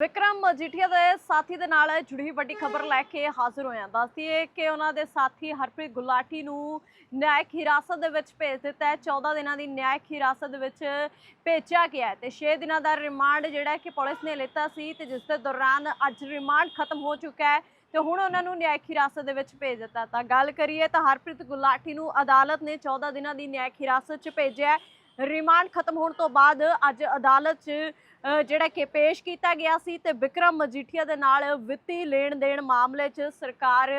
ਵਿਕਰਮ ਮਜੀਠੀਆ ਦੇ ਸਾਥੀ ਦੇ ਨਾਲ ਜੁੜੀ ਵੱਡੀ ਖਬਰ ਲੈ ਕੇ ਹਾਜ਼ਰ ਹੋਏ ਦੱਸਦੀਏ ਕਿ ਉਹਨਾਂ ਦੇ ਸਾਥੀ ਹਰਪ੍ਰੀਤ ਗੁਲਾਟੀ ਨੂੰ ਨਿਆਇਕ ਹਿਰਾਸਤ ਦੇ ਵਿੱਚ ਭੇਜ ਦਿੱਤਾ ਹੈ। 14 ਦਿਨਾਂ ਦੀ ਨਿਆਇਕ ਹਿਰਾਸਤ ਦੇ ਵਿੱਚ ਭੇਜਿਆ ਗਿਆ ਹੈ ਤੇ 6 ਦਿਨਾਂ ਦਾ ਰਿਮਾਂਡ ਜਿਹੜਾ ਕਿ ਪੁਲਿਸ ਨੇ ਲਿੱਤਾ ਸੀ ਤੇ ਜਿਸ ਦੇ ਦੌਰਾਨ ਅੱਜ ਰਿਮਾਂਡ ਖਤਮ ਹੋ ਚੁੱਕਾ ਹੈ ਤੇ ਹੁਣ ਉਹਨਾਂ ਨੂੰ ਨਿਆਇਕ ਹਿਰਾਸਤ ਦੇ ਵਿੱਚ ਭੇਜ ਦਿੱਤਾ। ਤਾਂ ਗੱਲ ਕਰੀਏ ਤਾਂ ਹਰਪ੍ਰੀਤ ਗੁਲਾਟੀ ਨੂੰ ਅਦਾਲਤ ਨੇ 14 ਦਿਨਾਂ ਦੀ ਨਿਆਇਕ ਹਿਰਾਸਤ 'ਚ ਭੇਜਿਆ ਰਿਮਾਂਡ ਖਤਮ ਹੋਣ ਤੋਂ ਬਾਅਦ ਅੱਜ ਅਦਾਲਤ 'ਚ ਜਿਹੜਾ ਕਿ ਪੇਸ਼ ਕੀਤਾ ਗਿਆ ਸੀ ਤੇ ਵਿਕਰਮ ਮਜੀਠੀਆ ਦੇ ਨਾਲ ਵਿੱਤੀ ਲੈਣ ਦੇਣ ਮਾਮਲੇ 'ਚ ਸਰਕਾਰ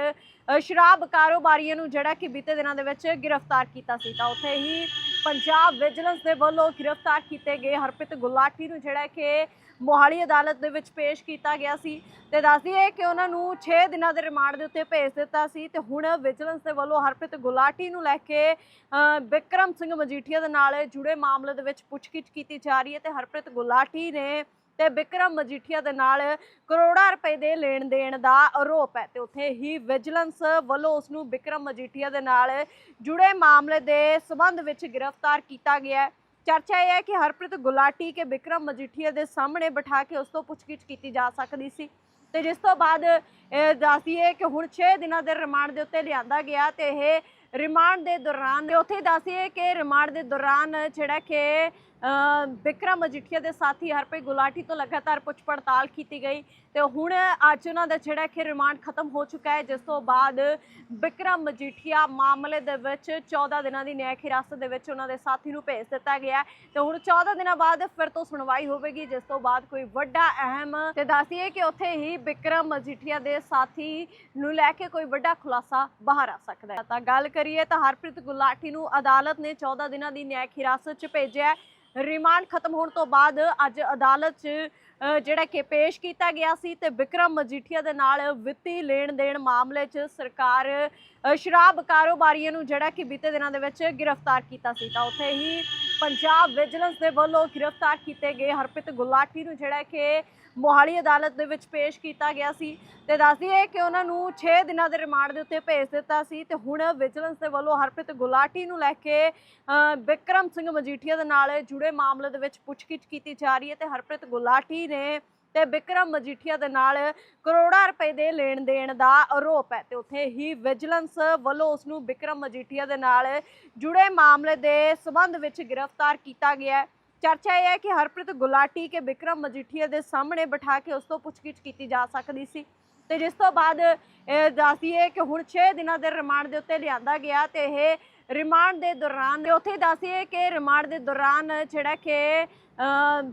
ਸ਼ਰਾਬ ਕਾਰੋਬਾਰੀਆਂ ਨੂੰ ਜਿਹੜਾ ਕਿ ਬੀਤੇ ਦਿਨਾਂ ਦੇ ਵਿੱਚ ਗ੍ਰਿਫਤਾਰ ਕੀਤਾ ਸੀ। ਤਾਂ ਉੱਥੇ ਹੀ ਪੰਜਾਬ ਵਿਜੀਲੈਂਸ ਦੇ ਵੱਲੋਂ ਗ੍ਰਿਫਤਾਰ ਕੀਤੇ ਗਏ ਹਰਪ੍ਰੀਤ ਗੁਲਾਟੀ ਨੂੰ ਜਿਹੜਾ ਕਿ ਮੋਹਾਲੀ ਅਦਾਲਤ ਦੇ ਵਿੱਚ ਪੇਸ਼ ਕੀਤਾ ਗਿਆ ਸੀ ਤੇ ਦੱਸਦੀ ਹੈ ਕਿ ਉਹਨਾਂ ਨੂੰ 6 ਦਿਨਾਂ ਦੇ ਰਿਮਾਂਡ ਦੇ ਉੱਤੇ ਭੇਜ ਦਿੱਤਾ ਸੀ ਤੇ ਹੁਣ ਵਿਜੀਲੈਂਸ ਦੇ ਵੱਲੋਂ ਹਰਪ੍ਰੀਤ ਗੁਲਾਟੀ ਨੂੰ ਲੈ ਕੇ ਅ, ਵਿਕਰਮ ਸਿੰਘ ਮਜੀਠੀਆ ਦੇ ਨਾਲ ਜੁੜੇ ਮਾਮਲੇ ਦੇ ਵਿੱਚ ਪੁੱਛਗਿੱਛ ਕੀਤੀ ਜਾ ਰਹੀ ਹੈ ਤੇ ਹਰਪ੍ਰੀਤ ਗੁਲਾਟੀ ਨੇ ਤੇ ਵਿਕਰਮ ਮਜੀਠੀਆ ਦੇ ਨਾਲ ਕਰੋੜਾਂ ਰੁਪਏ ਦੇ ਲੈਣ ਦੇਣ ਦਾ ਆਰੋਪ ਹੈ ਤੇ ਉੱਥੇ ਹੀ ਵਿਜੀਲੈਂਸ ਵੱਲੋਂ ਉਸ ਨੂੰ ਵਿਕਰਮ ਮਜੀਠੀਆ ਦੇ ਨਾਲ ਜੁੜੇ ਮਾਮਲੇ ਦੇ ਸਬੰਧ ਵਿੱਚ ਗ੍ਰਿਫਤਾਰ ਕੀਤਾ ਗਿਆ ਹੈ। ਚਰਚਾ ਇਹ ਹੈ ਕਿ ਹਰਪ੍ਰੀਤ ਗੁਲਾਟੀ ਕੇ ਵਿਕਰਮ ਮਜੀਠੀਆ ਦੇ ਸਾਹਮਣੇ ਬਿਠਾ ਕੇ ਉਸ ਤੋਂ ਪੁੱਛਗਿੱਛ ਕੀਤੀ ਜਾ ਸਕਦੀ ਸੀ। ਤੇ ਜਿਸ ਤੋਂ ਬਾਅਦ ਦੱਸਦੀਏ ਕਿ ਹੁਣ 6 ਦਿਨਾਂ ਦੇ ਰਿਮਾਂਡ ਦੇ ਉੱਤੇ ਲਿਆਂਦਾ ਗਿਆ ਤੇ ਇਹ ਰਿਮਾਂਡ ਦੇ ਦੌਰਾਨ ਉੱਥੇ ਦੱਸੀਏ ਕਿ ਰਿਮਾਂਡ ਦੇ ਦੌਰਾਨ ਜਿਹੜਾ ਕਿ ਅ, ਵਿਕਰਮ ਮਜੀਠੀਆ ਦੇ ਸਾਥੀ ਹਰਪ੍ਰੀਤ ਗੁਲਾਟੀ ਤੋਂ ਲਗਾਤਾਰ ਪੁੱਛ ਪੜਤਾਲ ਕੀਤੀ ਗਈ ਤੇ ਹੁਣ ਅੱਜ ਉਹਨਾਂ ਦਾ ਜਿਹੜਾ ਕਿ ਰਿਮਾਂਡ ਖਤਮ ਹੋ ਚੁੱਕਾ ਹੈ ਜਿਸ ਤੋਂ ਬਾਅਦ ਵਿਕਰਮ ਮਜੀਠੀਆ ਮਾਮਲੇ ਦੇ ਵਿੱਚ 14 ਦਿਨਾਂ ਦੀ ਨਿਆਇਕ ਹਿਰਾਸਤ ਦੇ ਵਿੱਚ ਉਹਨਾਂ ਦੇ ਸਾਥੀ ਨੂੰ ਭੇਜ ਦਿੱਤਾ ਗਿਆ ਹੈ ਤੇ ਹੁਣ 14 ਦਿਨਾਂ ਬਾਅਦ ਫਿਰ ਤੋਂ ਸੁਣਵਾਈ ਹੋਵੇਗੀ ਜਿਸ ਤੋਂ ਬਾਅਦ ਕੋਈ ਵੱਡਾ ਅਹਿਮ ਤੇ ਦੱਸੀਏ ਕਿ ਉੱਥੇ ਹੀ ਵਿਕਰਮ ਮਜੀਠੀਆ ਦੇ ਸਾਥੀ ਨੂੰ ਲੈ ਕੇ ਕੋਈ ਵੱਡਾ ਖੁਲਾਸਾ ਬਾਹਰ ਆ ਸਕਦਾ ਹੈ। ਤਾਂ ਗੱਲ ਕਰੀਏ ਤਾਂ ਹਰਪ੍ਰੀਤ ਗੁਲਾਟੀ ਨੂੰ ਅਦਾਲਤ ਨੇ 14 ਦਿਨਾਂ ਦੀ ਨਿਆਇਕ ਹਿਰਾਸਤ 'ਚ ਭੇਜਿਆ ਰਿਮਾਂਡ ਖਤਮ ਹੋਣ ਤੋਂ ਬਾਅਦ ਅੱਜ ਅਦਾਲਤ 'ਚ ਅ, ਜਿਹੜਾ ਕਿ ਪੇਸ਼ ਕੀਤਾ ਗਿਆ ਸੀ ਤੇ ਵਿਕਰਮ ਮਜੀਠੀਆ ਦੇ ਨਾਲ ਵਿੱਤੀ ਲੈਣ ਦੇਣ ਮਾਮਲੇ 'ਚ ਸਰਕਾਰ ਸ਼ਰਾਬ ਕਾਰੋਬਾਰੀਆਂ ਨੂੰ ਜਿਹੜਾ ਕਿ ਬੀਤੇ ਦਿਨਾਂ ਦੇ ਵਿੱਚ ਗ੍ਰਿਫਤਾਰ ਕੀਤਾ ਸੀ। ਤਾਂ ਉੱਥੇ ਹੀ ਪੰਜਾਬ ਵਿਜੀਲੈਂਸ ਦੇ ਵੱਲੋਂ ਗ੍ਰਿਫਤਾਰ ਕੀਤੇ ਗਏ ਹਰਪ੍ਰੀਤ ਗੁਲਾਟੀ ਨੂੰ ਜਿਹੜਾ ਕਿ ਮੋਹਾਲੀ ਅਦਾਲਤ ਦੇ ਵਿੱਚ ਪੇਸ਼ ਕੀਤਾ ਗਿਆ ਸੀ ਤੇ ਦੱਸਦੀ ਹੈ ਕਿ ਉਹਨਾਂ ਨੂੰ 6 ਦਿਨਾਂ ਦੇ ਰਿਮਾਂਡ ਦੇ ਉੱਤੇ ਭੇਜ ਦਿੱਤਾ ਸੀ ਤੇ ਹੁਣ ਵਿਜੀਲੈਂਸ ਦੇ ਵੱਲੋਂ ਹਰਪ੍ਰੀਤ ਗੁਲਾਟੀ ਨੂੰ ਲੈ ਕੇ ਅ, ਵਿਕਰਮ ਸਿੰਘ ਮਜੀਠੀਆ ਦੇ ਨਾਲ ਜੁੜੇ ਮਾਮਲੇ ਦੇ ਵਿੱਚ ਪੁੱਛਗਿੱਛ ਕੀਤੀ ਜਾ ਰਹੀ ਹੈ ਤੇ ਹਰਪ੍ਰੀਤ ਗੁਲਾਟੀ ਨੇ ਤੇ ਵਿਕਰਮ ਮਜੀਠੀਆ ਦੇ ਨਾਲ ਕਰੋੜਾਂ ਰੁਪਏ ਦੇ ਲੈਣ ਦੇਣ ਦਾ ਆਰੋਪ ਹੈ ਤੇ ਉੱਥੇ ਹੀ ਵਿਜੀਲੈਂਸ ਵੱਲੋਂ ਉਸ ਨੂੰ ਵਿਕਰਮ ਮਜੀਠੀਆ ਦੇ ਨਾਲ ਜੁੜੇ ਮਾਮਲੇ ਦੇ ਸਬੰਧ ਵਿੱਚ ਗ੍ਰਿਫਤਾਰ ਕੀਤਾ ਗਿਆ ਹੈ। ਚਰਚਾ ਇਹ ਹੈ ਕਿ ਹਰਪ੍ਰੀਤ ਗੁਲਾਟੀ ਕੇ ਵਿਕਰਮ ਮਜੀਠੀਆ ਦੇ ਸਾਹਮਣੇ ਬਿਠਾ ਕੇ ਉਸ ਤੋਂ ਪੁੱਛਗਿੱਛ ਕੀਤੀ ਜਾ ਸਕਦੀ ਸੀ। ਤੇ ਜਿਸ ਤੋਂ ਬਾਅਦ ਦੱਸਦੀਏ ਕਿ ਹੁਣ 6 ਦਿਨਾਂ ਦੇ ਰਿਮਾਂਡ ਦੇ ਉੱਤੇ ਲਿਆਂਦਾ ਗਿਆ ਤੇ ਇਹ ਰਿਮਾਂਡ ਦੇ ਦੌਰਾਨ ਤੇ ਉੱਥੇ ਦੱਸੀਏ ਕਿ ਰਿਮਾਂਡ ਦੇ ਦੌਰਾਨ ਜਿਹੜਾ ਕਿ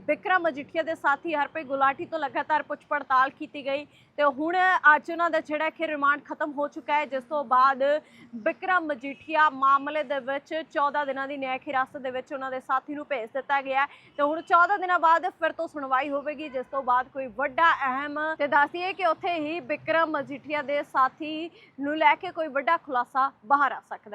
ਬਿਕਰਮ ਮਜੀਠੀਆ ਦੇ ਸਾਥੀ ਹਰਪ੍ਰੀਤ ਗੁਲਾਟੀ ਤੋਂ ਲਗਾਤਾਰ ਪੁੱਛ ਪੜਤਾਲ ਕੀਤੀ ਗਈ ਤੇ ਹੁਣ ਅੱਜ ਉਹਨਾਂ ਦਾ ਜਿਹੜਾ ਕਿ ਰਿਮਾਂਡ ਖਤਮ ਹੋ ਚੁੱਕਾ ਹੈ, ਜਿਸ ਤੋਂ ਬਾਅਦ ਬਿਕਰਮ ਮਜੀਠੀਆ ਮਾਮਲੇ ਦੇ ਵਿੱਚ 14 ਦਿਨਾਂ ਦੀ ਨਿਆਇਕ ਹਿਰਾਸਤ ਦੇ ਵਿੱਚ ਉਹਨਾਂ ਦੇ ਸਾਥੀ ਨੂੰ ਭੇਜ ਦਿੱਤਾ ਗਿਆ ਹੈ। ਤੇ ਹੁਣ 14 ਦਿਨਾਂ ਬਾਅਦ ਫਿਰ ਤੋਂ ਸੁਣਵਾਈ ਹੋਵੇਗੀ, ਜਿਸ ਤੋਂ ਬਾਅਦ ਕੋਈ ਵੱਡਾ ਅਹਿਮ ਤੇ ਦੱਸੀਏ ਕਿ ਉੱਥੇ ਹੀ ਬਿਕਰਮ ਮਜੀਠੀਆ ਦੇ ਸਾਥੀ ਨੂੰ ਲੈ ਕੇ ਕੋਈ ਵੱਡਾ ਖੁਲਾਸਾ ਬਾਹਰ ਆ ਸਕਦਾ